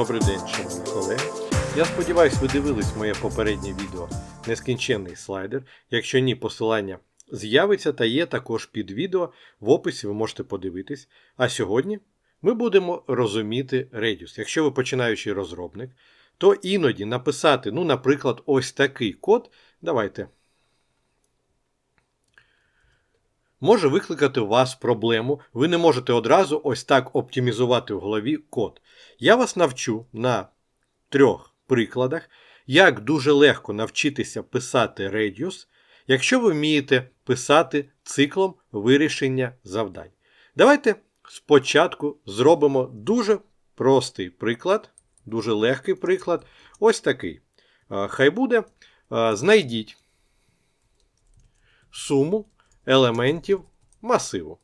Добрий день, шановні колеги. Я сподіваюся, ви дивились моє попереднє відео Нескінченний слайдер. Якщо ні, посилання з'явиться та є також під відео. В описі ви можете подивитись. А сьогодні ми будемо розуміти Radius. Якщо ви починаючий розробник, то іноді написати, ну, наприклад, ось такий код. Давайте. Може викликати у вас проблему, ви не можете одразу ось так оптимізувати в голові код. Я вас навчу на трьох прикладах, як дуже легко навчитися писати Radius, якщо ви вмієте писати циклом вирішення завдань. Давайте спочатку зробимо дуже простий приклад, дуже легкий приклад. Ось такий. Хай буде. Знайдіть суму елементів масиву.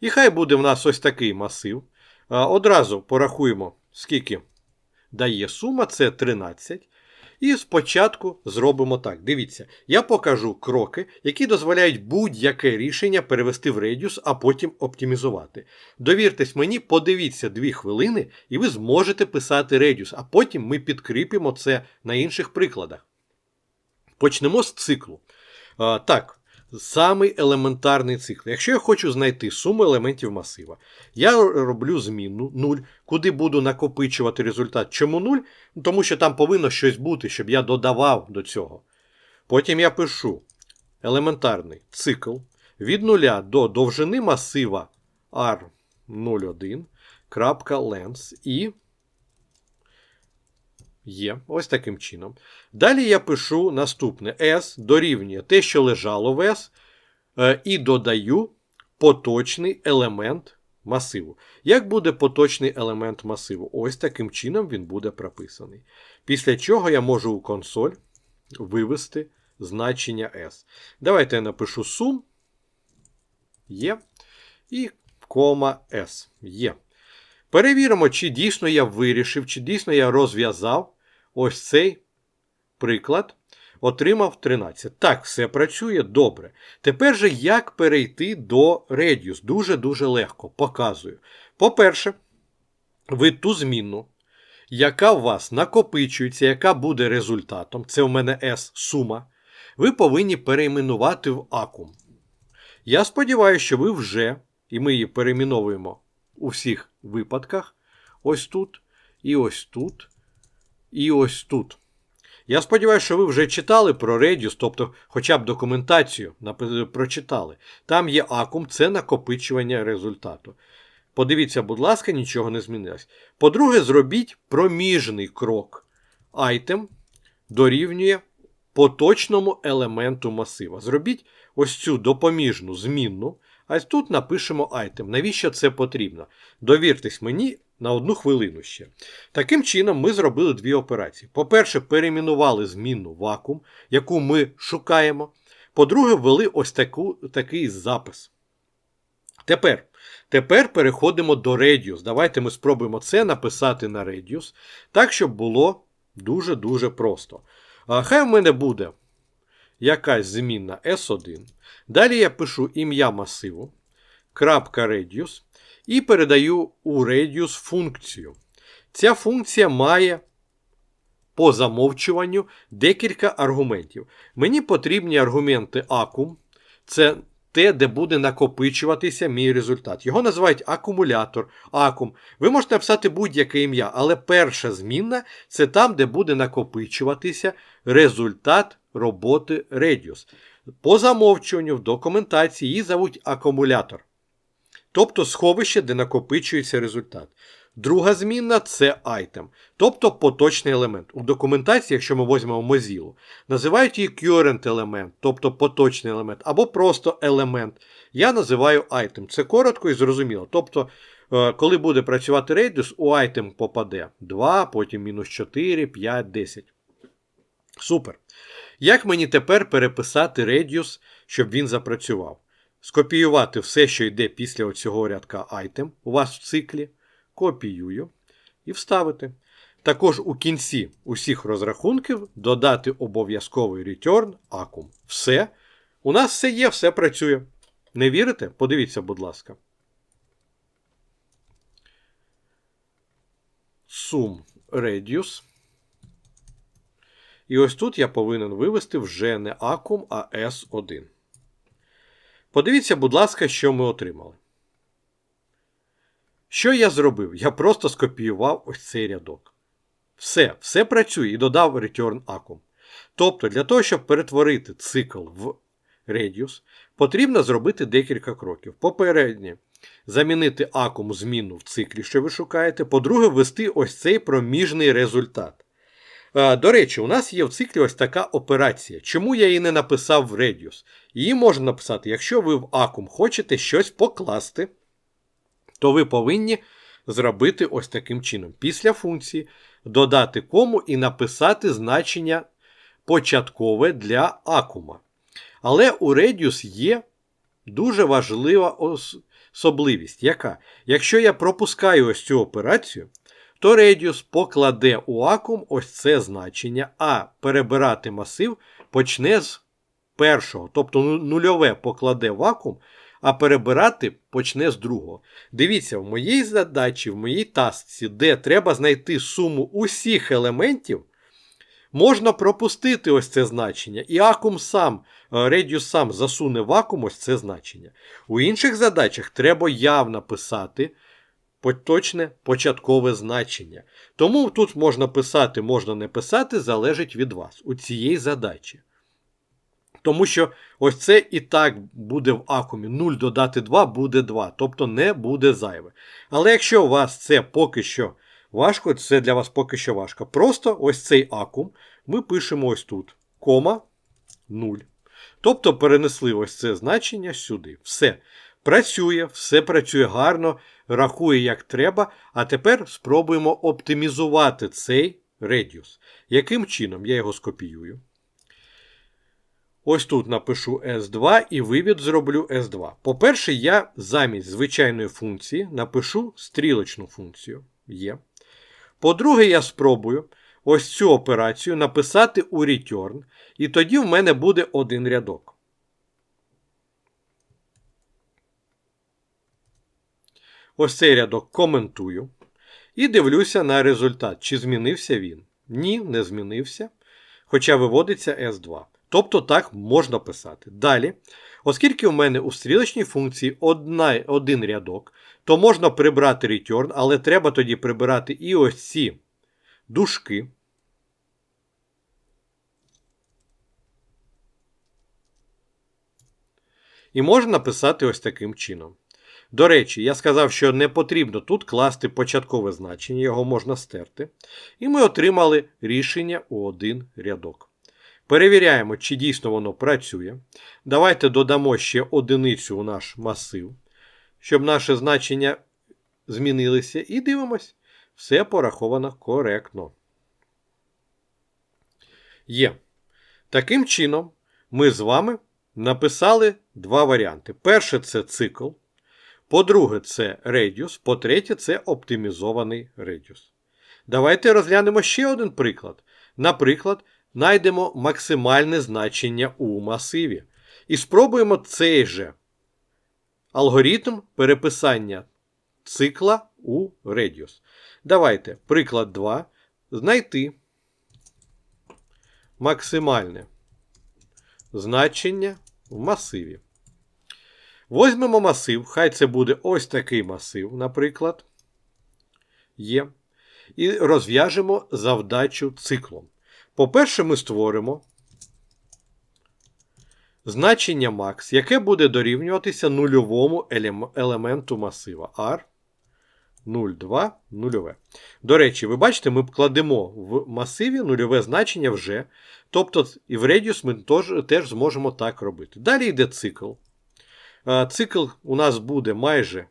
І хай буде в нас ось такий масив. Одразу порахуємо, скільки дає сума, це 13. І спочатку зробимо так. Дивіться, я покажу кроки, які дозволяють будь-яке рішення перевести в Radius, а потім оптимізувати. Довіртесь мені, подивіться 2 хвилини, і ви зможете писати Radius, а потім ми підкріпимо це на інших прикладах. Почнемо з циклу. Так, самий елементарний цикл. Якщо я хочу знайти суму елементів масива, я роблю змінну 0, куди буду накопичувати результат. Чому 0? Ну, Тому що там повинно щось бути, щоб я додавав до цього. Потім я пишу елементарний цикл від 0 до довжини масива R01, і є ось таким чином. Далі я пишу наступне S дорівнює те, що лежало в S, е, і додаю поточний елемент масиву. Як буде поточний елемент масиву? Ось таким чином він буде прописаний. Після чого я можу у консоль вивести значення S. Давайте я напишу сум є і кома S є. Перевіримо, чи дійсно я вирішив, чи дійсно я розв'язав ось цей приклад. Отримав 13. Так, все працює добре. Тепер же як перейти до Radius? Дуже-дуже легко. Показую. По-перше, ви ту змінну, яка у вас накопичується, яка буде результатом, це у мене S сума, ви повинні перейменувати в акум. Я сподіваюся, що ви вже, і ми її перейменовуємо у всіх випадках, ось тут, і ось тут, і ось тут. Я сподіваюся, що ви вже читали про Radius, тобто хоча б документацію прочитали. Там є акум, це накопичування результату. Подивіться, будь ласка, нічого не змінилось. По-друге, зробіть проміжний крок. Айтем дорівнює поточному елементу масива. Зробіть ось цю допоміжну змінну, а тут напишемо айтем. Навіщо це потрібно? Довіртесь мені на одну хвилину ще. Таким чином, ми зробили дві операції. По-перше, перейменували змінну вакуум, яку ми шукаємо. По-друге, ввели ось таку, такий запис. Тепер тепер переходимо до Radius. Давайте ми спробуємо це написати на Radius, так, щоб було дуже-дуже просто. Хай в мене буде якась змінна S1. Далі я пишу ім'я масиву, крапка Radius, і передаю у Radius функцію. Ця функція має по замовчуванню декілька аргументів. Мені потрібні аргументи акум. Це те, де буде накопичуватися мій результат. Його називають акумулятор, акум. Ви можете написати будь-яке ім'я, але перша змінна це там, де буде накопичуватися результат роботи Radius. По замовчуванню в документації її зовуть акумулятор. Тобто сховище, де накопичується результат. Друга змінна це item, тобто поточний елемент. У документації, якщо ми візьмемо Mozilla, називають її current елемент, тобто поточний елемент, або просто елемент. Я називаю item. Це коротко і зрозуміло. Тобто, е, коли буде працювати Radius, у item попаде 2, потім мінус 4, 5, 10. Супер. Як мені тепер переписати Radius, щоб він запрацював? Скопіювати все, що йде після цього рядка item у вас в циклі. Копіюю і вставити. Також у кінці усіх розрахунків додати обов'язковий return акум. Все. У нас все є, все працює. Не вірите? Подивіться, будь ласка. sum radius. І ось тут я повинен вивести вже не акум, а S1. Подивіться, будь ласка, що ми отримали. Що я зробив? Я просто скопіював ось цей рядок. Все, все працює і додав return acum. Тобто, для того, щоб перетворити цикл в radius, потрібно зробити декілька кроків. Попереднє, замінити акум зміну в циклі, що ви шукаєте. По-друге, ввести ось цей проміжний результат. До речі, у нас є в циклі ось така операція. Чому я її не написав в Radius? Її можна написати, якщо ви в акум хочете щось покласти, то ви повинні зробити ось таким чином. Після функції додати кому і написати значення початкове для акума. Але у Radius є дуже важлива особливість, яка, якщо я пропускаю ось цю операцію, то Radius покладе у акум ось це значення, а перебирати масив почне з першого, тобто нульове покладе в а перебирати почне з другого. Дивіться, в моїй задачі, в моїй тасці, де треба знайти суму усіх елементів, можна пропустити ось це значення. І акум сам, Radius сам засуне в акум ось це значення. У інших задачах треба явно писати поточне початкове значення. Тому тут можна писати, можна не писати, залежить від вас у цієї задачі. Тому що ось це і так буде в акумі 0 додати 2 буде 2, тобто не буде зайве. Але якщо у вас це поки що важко, це для вас поки що важко. Просто ось цей акум ми пишемо ось тут, кома 0. Тобто перенесли ось це значення сюди. Все. Працює, все працює гарно, рахує як треба. А тепер спробуємо оптимізувати цей радіус. Яким чином я його скопіюю? Ось тут напишу S2 і вивід зроблю S2. По-перше, я замість звичайної функції напишу стрілочну функцію. Є. По-друге, я спробую ось цю операцію написати у return, і тоді в мене буде один рядок. Ось цей рядок коментую. І дивлюся на результат, чи змінився він. Ні, не змінився. Хоча виводиться S2. Тобто так можна писати. Далі, оскільки у мене у стрілочній функції одна, один рядок, то можна прибрати return, але треба тоді прибирати і ось ці дужки. І можна написати ось таким чином. До речі, я сказав, що не потрібно тут класти початкове значення, його можна стерти. І ми отримали рішення у один рядок. Перевіряємо, чи дійсно воно працює. Давайте додамо ще одиницю у наш масив, щоб наше значення змінилися. І дивимось, все пораховано коректно. Є. Таким чином, ми з вами написали два варіанти. Перше це цикл. По-друге, це радіус. По-третє, це оптимізований радіус. Давайте розглянемо ще один приклад. Наприклад, знайдемо максимальне значення у масиві. І спробуємо цей же алгоритм переписання цикла у радіус. Давайте, приклад 2. Знайти максимальне значення в масиві. Возьмемо масив, хай це буде ось такий масив, наприклад, є. І розв'яжемо завдачу циклом. По-перше, ми створимо значення max, яке буде дорівнюватися нульовому елементу масива R 0,2 нульове. До речі, ви бачите, ми кладемо в масиві нульове значення вже. Тобто і в Radius ми теж зможемо так робити. Далі йде цикл. Цикл у нас буде майже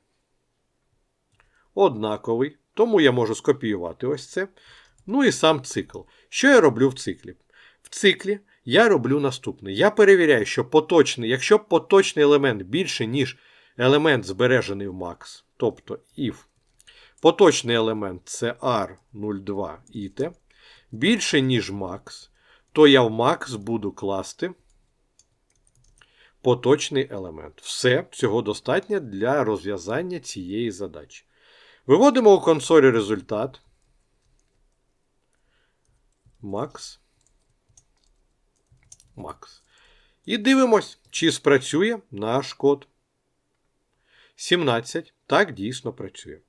однаковий, тому я можу скопіювати ось це. Ну і сам цикл. Що я роблю в циклі? В циклі я роблю наступне. Я перевіряю, що поточний, якщо поточний елемент більше, ніж елемент збережений в max, тобто if поточний елемент це R02 IT, більше, ніж max, то я в max буду класти поточний елемент. Все, цього достатньо для розв'язання цієї задачі. Виводимо у консолі результат. Макс. Макс. І дивимось, чи спрацює наш код. 17. Так дійсно працює.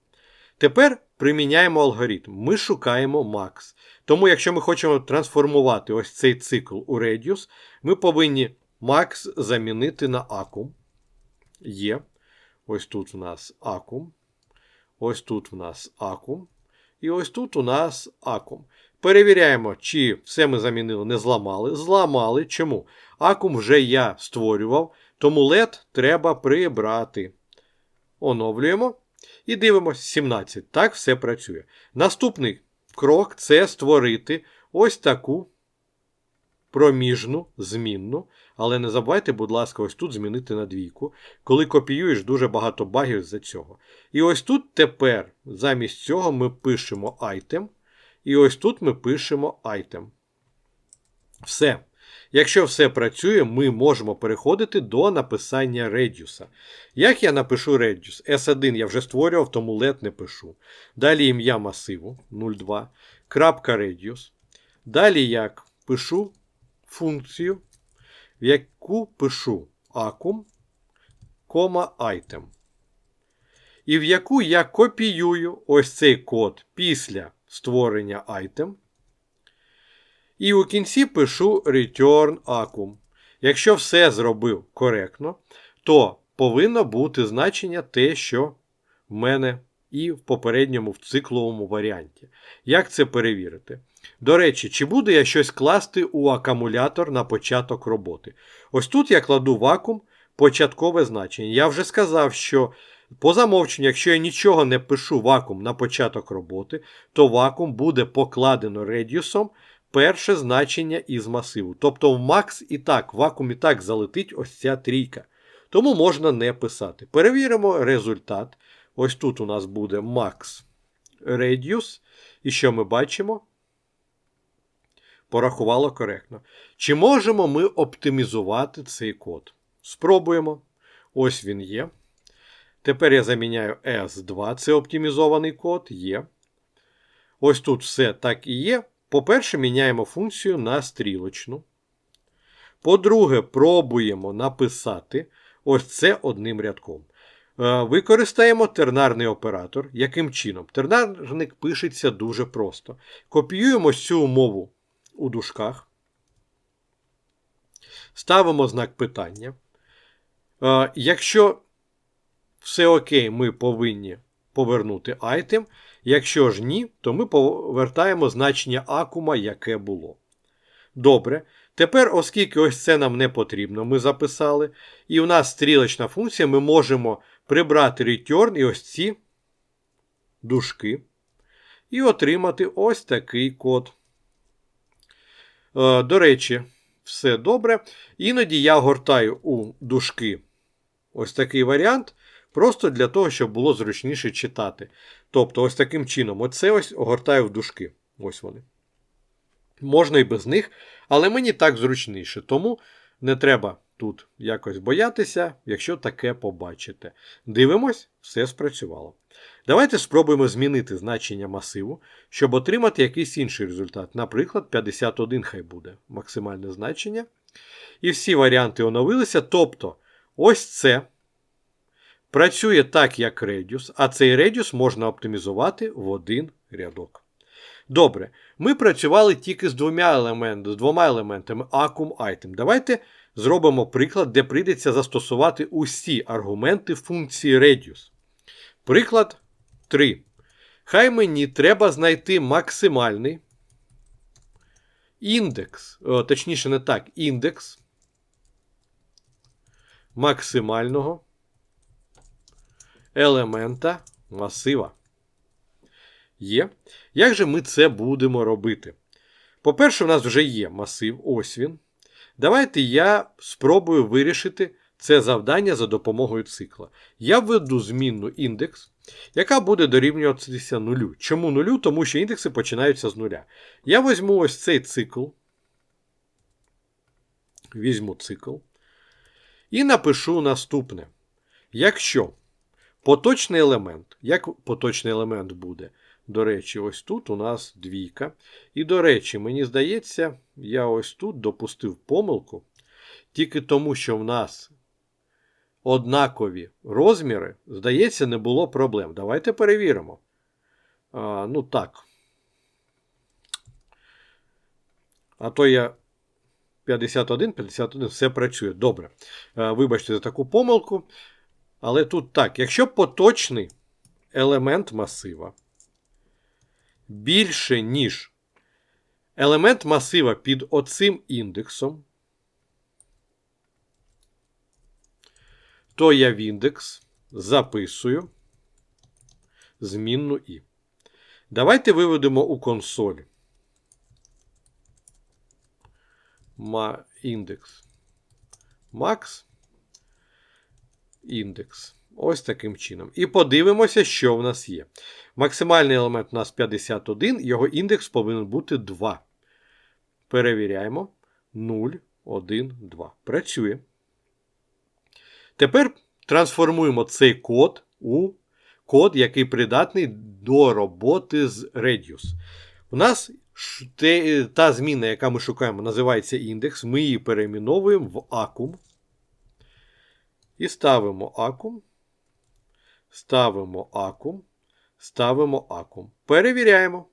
Тепер приміняємо алгоритм. Ми шукаємо max. Тому, якщо ми хочемо трансформувати ось цей цикл у Radius, ми повинні max замінити на acum. Є. Ось тут у нас acum. Ось тут у нас acum. І ось тут у нас acum. Перевіряємо, чи все ми замінили, не зламали. Зламали. Чому? Акум вже я створював, тому LED треба прибрати. Оновлюємо. І дивимося 17. Так все працює. Наступний крок це створити ось таку проміжну змінну. Але не забувайте, будь ласка, ось тут змінити на двійку. Коли копіюєш, дуже багато багів з-за цього. І ось тут тепер замість цього ми пишемо item. І ось тут ми пишемо item. Все. Якщо все працює, ми можемо переходити до написання Radius. Як я напишу Radius? S1 я вже створював, тому LED не пишу. Далі ім'я масиву 02. крапка Radius. Далі як пишу функцію, в яку пишу acum, item. І в яку я копіюю ось цей код після створення item. І у кінці пишу return acum. Якщо все зробив коректно, то повинно бути значення те, що в мене і в попередньому в цикловому варіанті. Як це перевірити? До речі, чи буду я щось класти у акумулятор на початок роботи? Ось тут я кладу вакуум початкове значення. Я вже сказав, що по замовченню, якщо я нічого не пишу вакуум на початок роботи, то вакуум буде покладено редіусом перше значення із масиву. Тобто в Max і так, вакуум і так залетить ось ця трійка. Тому можна не писати. Перевіримо результат. Ось тут у нас буде Max Radius. І що ми бачимо? Порахувало коректно. Чи можемо ми оптимізувати цей код? Спробуємо. Ось він є. Тепер я заміняю S2, це оптимізований код є. Ось тут все так і є. По-перше, міняємо функцію на стрілочну. По-друге, пробуємо написати ось це одним рядком. Е, використаємо тернарний оператор. Яким чином? Тернарник пишеться дуже просто. Копіюємо цю умову у дужках. Ставимо знак питання. Е, якщо все окей, ми повинні повернути item. Якщо ж ні, то ми повертаємо значення акума, яке було. Добре. Тепер, оскільки ось це нам не потрібно, ми записали. І у нас стрілочна функція, ми можемо прибрати return і ось ці дужки. І отримати ось такий код. Е, до речі, все добре. Іноді я гортаю у дужки ось такий варіант. Просто для того, щоб було зручніше читати. Тобто, ось таким чином, оце ось огортаю в дужки. Ось вони. Можна і без них, але мені так зручніше. Тому не треба тут якось боятися, якщо таке побачите. Дивимось, все спрацювало. Давайте спробуємо змінити значення масиву, щоб отримати якийсь інший результат. Наприклад, 51 хай буде максимальне значення. І всі варіанти оновилися. Тобто, ось це. Працює так, як Radius, а цей Radius можна оптимізувати в один рядок. Добре, ми працювали тільки з двома елементами, з двома елементами Acum Item. Давайте зробимо приклад, де прийдеться застосувати усі аргументи функції Radius. Приклад 3. Хай мені треба знайти максимальний індекс, точніше, не так, індекс максимального елемента масива. Є. Як же ми це будемо робити? По-перше, у нас вже є масив, ось він. Давайте я спробую вирішити це завдання за допомогою цикла. Я введу змінну індекс, яка буде дорівнюватися нулю. Чому нулю? Тому що індекси починаються з нуля. Я візьму ось цей цикл. Візьму цикл. І напишу наступне. Якщо Поточний елемент. Як поточний елемент буде? До речі, ось тут у нас двійка. І, до речі, мені здається, я ось тут допустив помилку. Тільки тому, що в нас однакові розміри, здається, не було проблем. Давайте перевіримо. А, Ну так. А то я 51, 51, все працює. Добре. Вибачте за таку помилку. Але тут так, якщо поточний елемент масива більше, ніж елемент масива під оцим індексом, то я в індекс записую змінну і. Давайте виведемо у консоль індекс max індекс. Ось таким чином. І подивимося, що в нас є. Максимальний елемент у нас 51, його індекс повинен бути 2. Перевіряємо. 0, 1, 2. Працює. Тепер трансформуємо цей код у код, який придатний до роботи з Radius. У нас та зміна, яка ми шукаємо, називається індекс. Ми її перейменовуємо в акум. І ставимо акум. Ставимо акум. Ставимо акум. Перевіряємо.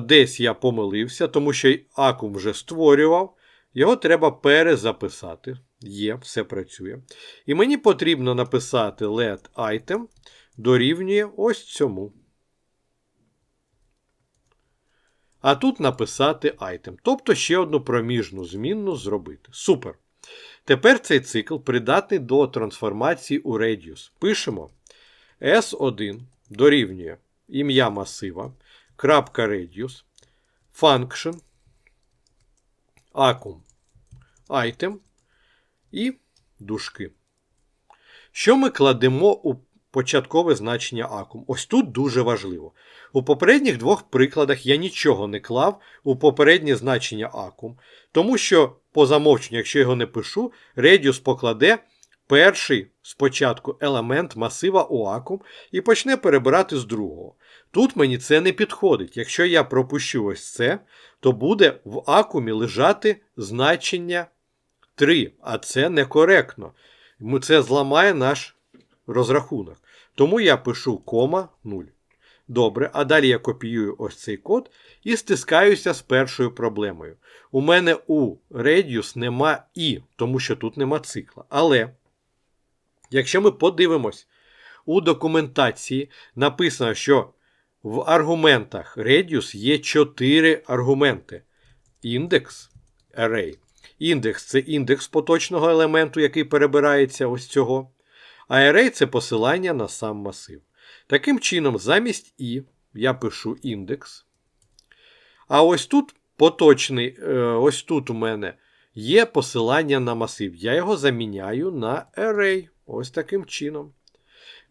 Десь я помилився, тому що акум вже створював. Його треба перезаписати. Є, все працює. І мені потрібно написати let item дорівнює ось цьому. А тут написати item. Тобто ще одну проміжну змінну зробити. Супер. Тепер цей цикл придатний до трансформації у Radius. Пишемо S1 дорівнює ім'я масива, крапка Radius, function, acum, item і дужки. Що ми кладемо у початкове значення акум? Ось тут дуже важливо. У попередніх двох прикладах я нічого не клав у попереднє значення акум, тому що, по замовченню, якщо його не пишу, Radius покладе перший спочатку елемент масива у акум і почне перебирати з другого. Тут мені це не підходить. Якщо я пропущу ось це, то буде в акумі лежати значення 3, а це некоректно. Це зламає наш розрахунок. Тому я пишу кома 0. Добре, а далі я копіюю ось цей код і стискаюся з першою проблемою. У мене у Radius нема І, тому що тут нема цикла. Але, якщо ми подивимось, у документації написано, що в аргументах Radius є 4 аргументи. Індекс array. Індекс це індекс поточного елементу, який перебирається ось цього. А array це посилання на сам масив. Таким чином, замість І я пишу індекс. А ось тут поточний, е, ось тут у мене є посилання на масив. Я його заміняю на array. Ось таким чином.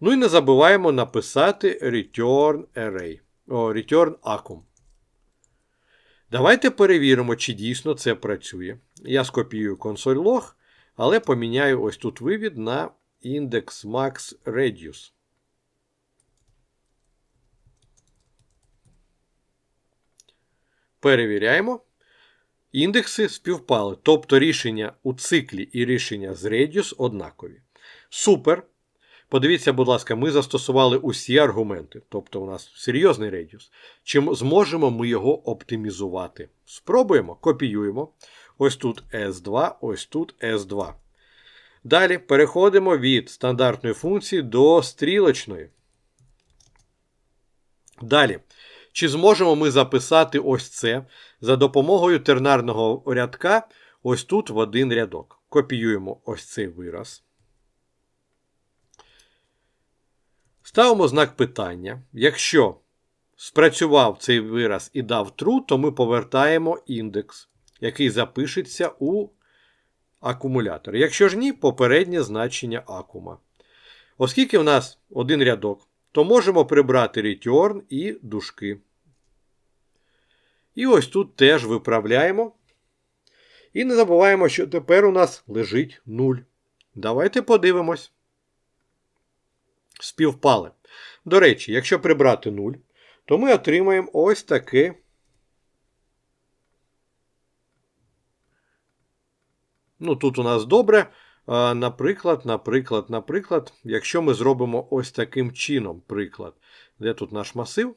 Ну і не забуваємо написати return array. О, return acum. Давайте перевіримо, чи дійсно це працює. Я скопіюю консоль log, але поміняю ось тут вивід на index max radius. Перевіряємо. Індекси співпали. Тобто рішення у циклі і рішення з Radius однакові. Супер. Подивіться, будь ласка, ми застосували усі аргументи. Тобто, у нас серйозний радіус. Чи зможемо ми його оптимізувати? Спробуємо, копіюємо. Ось тут S2, ось тут S2. Далі переходимо від стандартної функції до стрілочної. Далі. Чи зможемо ми записати ось це за допомогою тернарного рядка ось тут в один рядок. Копіюємо ось цей вираз. Ставимо знак питання. Якщо спрацював цей вираз і дав true, то ми повертаємо індекс, який запишеться у акумулятор. Якщо ж ні, попереднє значення акума. Оскільки в нас один рядок, то можемо прибрати return і дужки. І ось тут теж виправляємо. І не забуваємо, що тепер у нас лежить 0. Давайте подивимось. Співпали. До речі, якщо прибрати 0, то ми отримаємо ось таке. Ну, тут у нас добре. Наприклад, наприклад, наприклад, якщо ми зробимо ось таким чином приклад, де тут наш масив?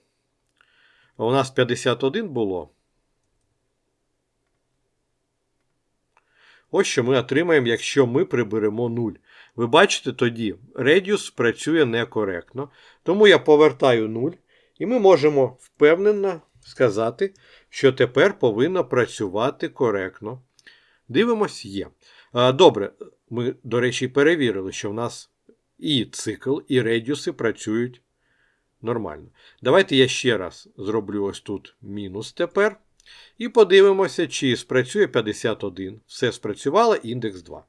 У нас 51 було. Ось що ми отримаємо, якщо ми приберемо 0. Ви бачите, тоді радіус працює некоректно. Тому я повертаю 0, і ми можемо впевнено сказати, що тепер повинно працювати коректно. Дивимось, є. Добре, ми, до речі, перевірили, що в нас і цикл, і радіуси працюють нормально. Давайте я ще раз зроблю ось тут мінус тепер. І подивимося, чи спрацює 51. Все спрацювало, індекс 2.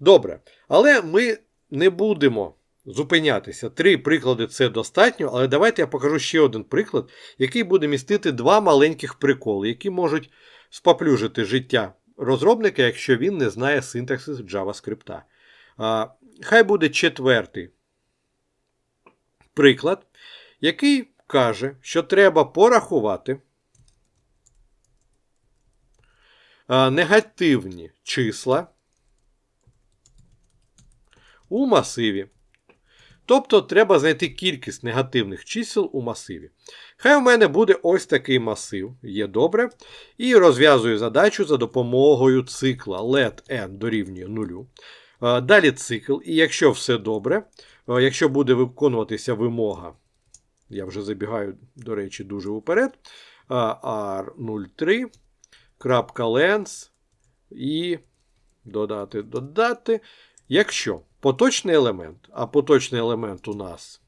Добре. Але ми не будемо зупинятися. Три приклади це достатньо, але давайте я покажу ще один приклад, який буде містити два маленьких приколи, які можуть споплюжити життя розробника, якщо він не знає синтаксис JavaScript. Хай буде четвертий приклад, який каже, що треба порахувати. негативні числа у масиві. Тобто треба знайти кількість негативних чисел у масиві. Хай у мене буде ось такий масив, є добре. І розв'язую задачу за допомогою цикла let n дорівнює 0. Далі цикл, і якщо все добре, якщо буде виконуватися вимога, я вже забігаю, до речі, дуже уперед, R03 крапка lens і додати, додати. Якщо поточний елемент, а поточний елемент у нас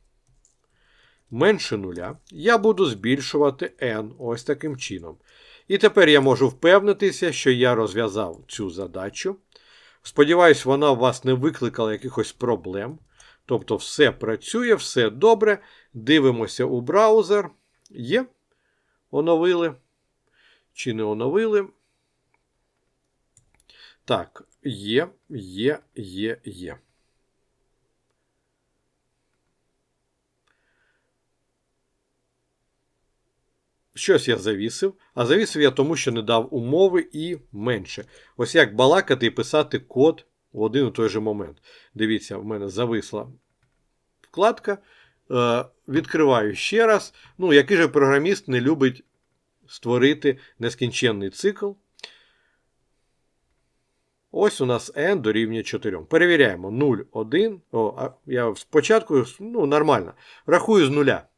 менше нуля, я буду збільшувати n ось таким чином. І тепер я можу впевнитися, що я розв'язав цю задачу. Сподіваюсь, вона у вас не викликала якихось проблем. Тобто, все працює, все добре. Дивимося у браузер. Є. Оновили чи не оновили. Так, є, є, є, є. Щось я завісив, а завісив я тому, що не дав умови і менше. Ось як балакати і писати код в один і той же момент. Дивіться, в мене зависла вкладка. Е, Відкриваю ще раз. Ну, який же програміст не любить створити нескінченний цикл. Ось у нас n дорівнює 4. Перевіряємо 0, 1. О, я спочатку ну, нормально. Рахую з нуля.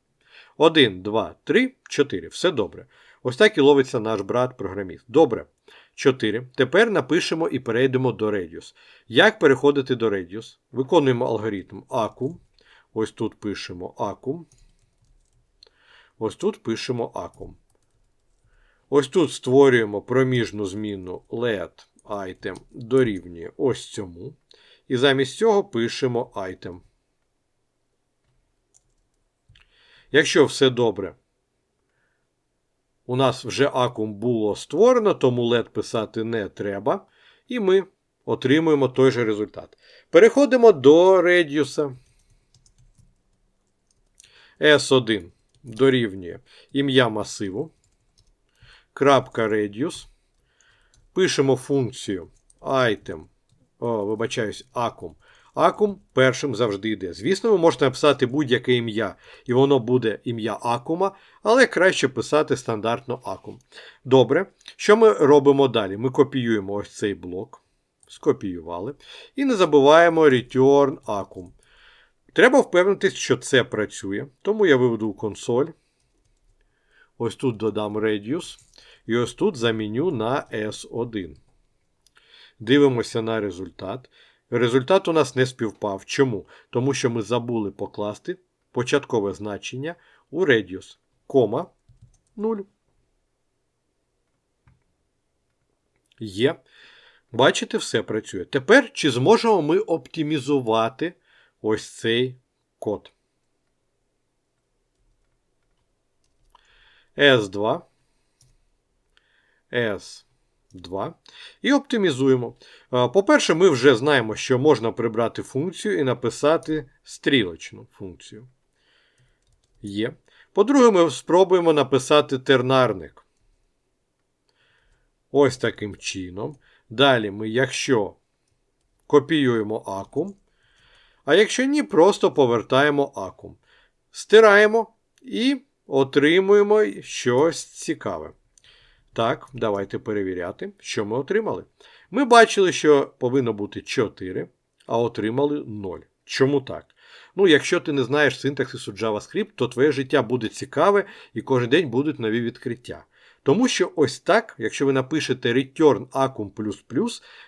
1, 2, 3, 4. Все добре. Ось так і ловиться наш брат-програміст. Добре. 4. Тепер напишемо і перейдемо до Radius. Як переходити до Radius? Виконуємо алгоритм ACUM. Ось тут пишемо ACUM. Ось тут пишемо ACUM. Ось тут створюємо проміжну зміну LED item дорівнює ось цьому. І замість цього пишемо item. Якщо все добре, у нас вже акум було створено, тому LED писати не треба. І ми отримуємо той же результат. Переходимо до радіуса. S1 дорівнює ім'я масиву крапка radius. Пишемо функцію item, о, вибачаюсь, acum. Acum першим завжди йде. Звісно, ви можете написати будь-яке ім'я, і воно буде ім'я акума, але краще писати стандартно акум. Добре. Що ми робимо далі? Ми копіюємо ось цей блок. Скопіювали. І не забуваємо return acum. Треба впевнитись, що це працює. Тому я виведу консоль. Ось тут додам radius. І ось тут заміню на S1. Дивимося на результат. Результат у нас не співпав. Чому? Тому що ми забули покласти початкове значення у radius, кома 0. Є. Бачите, все працює. Тепер чи зможемо ми оптимізувати ось цей код? S2 S2. І оптимізуємо. По-перше, ми вже знаємо, що можна прибрати функцію і написати стрілочну функцію. Є. По-друге, ми спробуємо написати тернарник. Ось таким чином. Далі ми, якщо копіюємо акум, а якщо ні, просто повертаємо акум. Стираємо і отримуємо щось цікаве. Так, давайте перевіряти, що ми отримали. Ми бачили, що повинно бути 4, а отримали 0. Чому так? Ну, якщо ти не знаєш синтаксису JavaScript, то твоє життя буде цікаве і кожен день будуть нові відкриття. Тому що ось так, якщо ви напишете return acum++,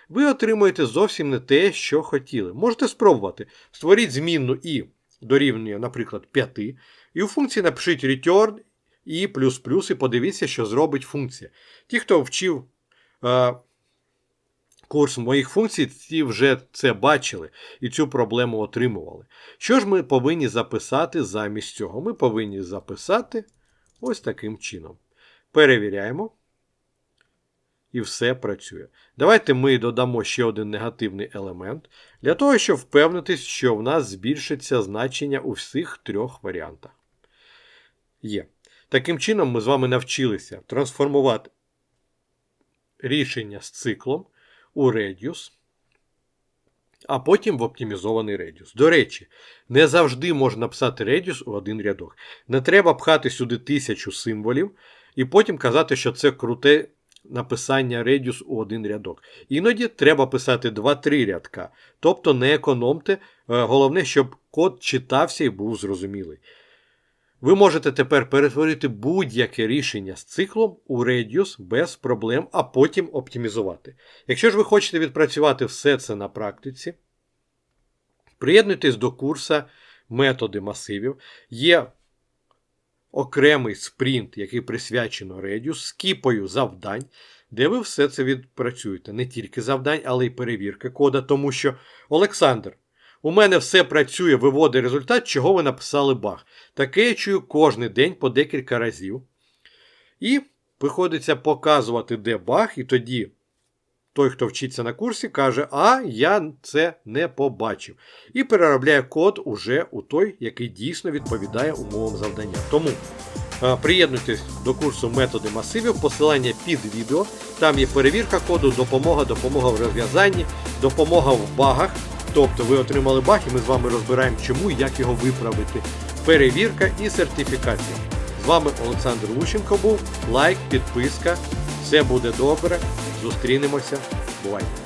ви отримуєте зовсім не те, що хотіли. Можете спробувати. Створіть змінну і дорівнює, наприклад, 5, і у функції напишіть return і плюс-плюс, і подивіться, що зробить функція. Ті, хто вчив е, курс моїх функцій, ті вже це бачили і цю проблему отримували. Що ж ми повинні записати замість цього? Ми повинні записати ось таким чином. Перевіряємо. І все працює. Давайте ми додамо ще один негативний елемент для того, щоб впевнитись, що в нас збільшиться значення у всіх трьох варіантах. Є. Таким чином, ми з вами навчилися трансформувати рішення з циклом у радіус, а потім в оптимізований радіус. До речі, не завжди можна написати радіус у один рядок. Не треба пхати сюди тисячу символів і потім казати, що це круте написання радіус у один рядок. Іноді треба писати 2-3 рядка. Тобто не економте. Е, Головне, щоб код читався і був зрозумілий. Ви можете тепер перетворити будь-яке рішення з циклом у Radius без проблем, а потім оптимізувати. Якщо ж ви хочете відпрацювати все це на практиці, приєднуйтесь до курсу методи масивів. Є окремий спринт, який присвячено Radius, з кіпою завдань, де ви все це відпрацюєте. Не тільки завдань, але й перевірки кода, тому що Олександр. У мене все працює, виводить результат, чого ви написали баг. Таке я чую кожен день по декілька разів. І приходиться показувати, де баг, і тоді той, хто вчиться на курсі, каже, а я це не побачив. І переробляє код уже у той, який дійсно відповідає умовам завдання. Тому е, приєднуйтесь до курсу методи масивів, посилання під відео. Там є перевірка коду, допомога, допомога в розв'язанні, допомога в багах. Тобто ви отримали баг, і ми з вами розбираємо, чому і як його виправити. Перевірка і сертифікація. З вами Олександр Лущенко був. Лайк, підписка. Все буде добре. Зустрінемося. Бувайте!